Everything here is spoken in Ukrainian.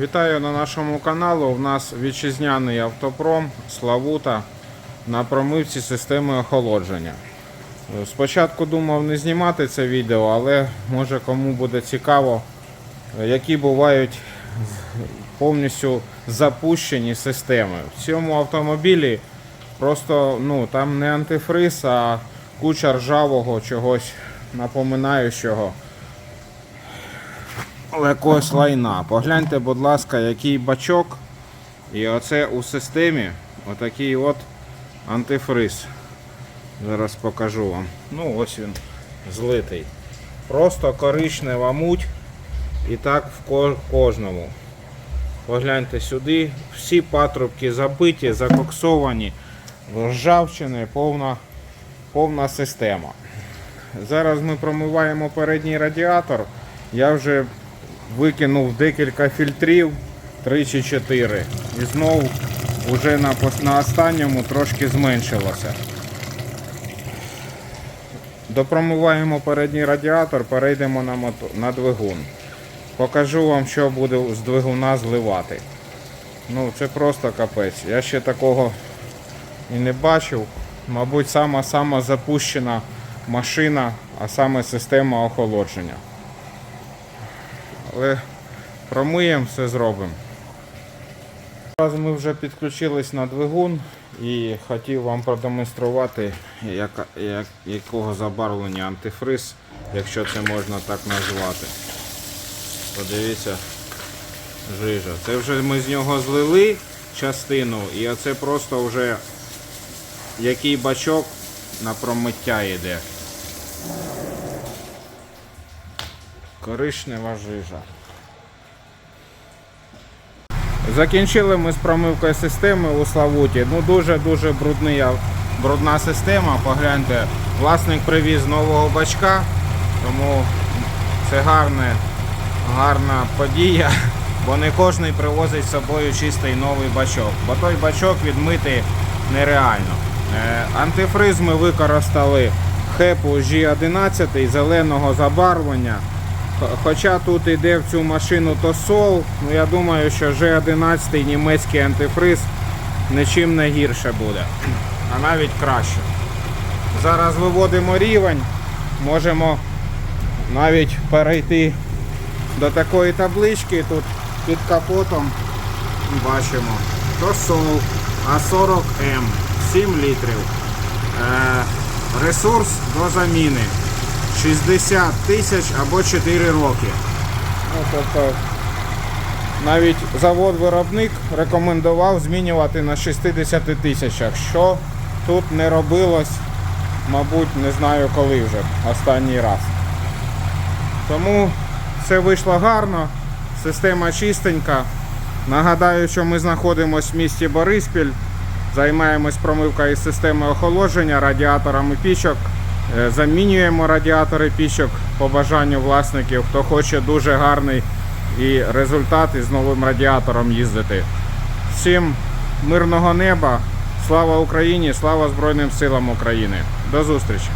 Вітаю на нашому каналі. У нас вітчизняний автопром Славута на промивці системи охолодження. Спочатку думав не знімати це відео, але може кому буде цікаво, які бувають повністю запущені системи. В цьому автомобілі просто ну, там не антифриз, а куча ржавого чогось напоминаючого якогось лайна. Погляньте, будь ласка, який бачок. І оце у системі отакий от антифриз. Зараз покажу вам. Ну, ось він злитий. Просто коричнева муть. І так в кожному. Погляньте сюди. Всі патрубки забиті, закоксовані, ржавчини, повна, повна система. Зараз ми промиваємо передній радіатор. Я вже викинув декілька фільтрів, 3 чи 4. І знову вже на, на останньому трошки зменшилося. Допромиваємо передній радіатор, перейдемо на, мото- на двигун. Покажу вам, що буде з двигуна зливати. Ну, це просто капець. Я ще такого і не бачив. Мабуть, сама сама запущена машина, а саме система охолодження. Але промиємо, все зробимо. Зараз ми вже підключились на двигун і хотів вам продемонструвати, яка, як, якого забарвлення антифриз, якщо це можна так назвати. Подивіться, жижа. Це вже ми з нього злили частину, і оце просто вже який бачок на промиття йде. Коричнева жижа. Закінчили ми з промивкою системи у Славуті. Ну дуже-дуже брудна система. Погляньте, власник привіз нового бачка, тому це гарне, гарна подія, бо не кожен привозить з собою чистий новий бачок, бо той бачок відмити нереально. Е, Антифриз ми використали хепу G11 зеленого забарвлення. Хоча тут йде в цю машину Тосол, ну я думаю, що G11 німецький антифриз нічим не гірше буде, а навіть краще. Зараз виводимо рівень, можемо навіть перейти до такої таблички. Тут під капотом бачимо Тосол А40М 7 літрів. Е, ресурс до заміни 60 тисяч або 4 роки. Ну, тобто, навіть завод-виробник рекомендував змінювати на 60 тисячах, що тут не робилось, мабуть, не знаю коли вже останній раз. Тому все вийшло гарно, система чистенька. Нагадаю, що ми знаходимося в місті Бориспіль, займаємось промивкою системи охолодження, радіаторами пічок. Е, Замінюємо радіатори пічок по бажанню власників, хто хоче дуже гарний і результат із новим радіатором їздити. Всім мирного неба, слава Україні, слава Збройним силам України. До зустрічі!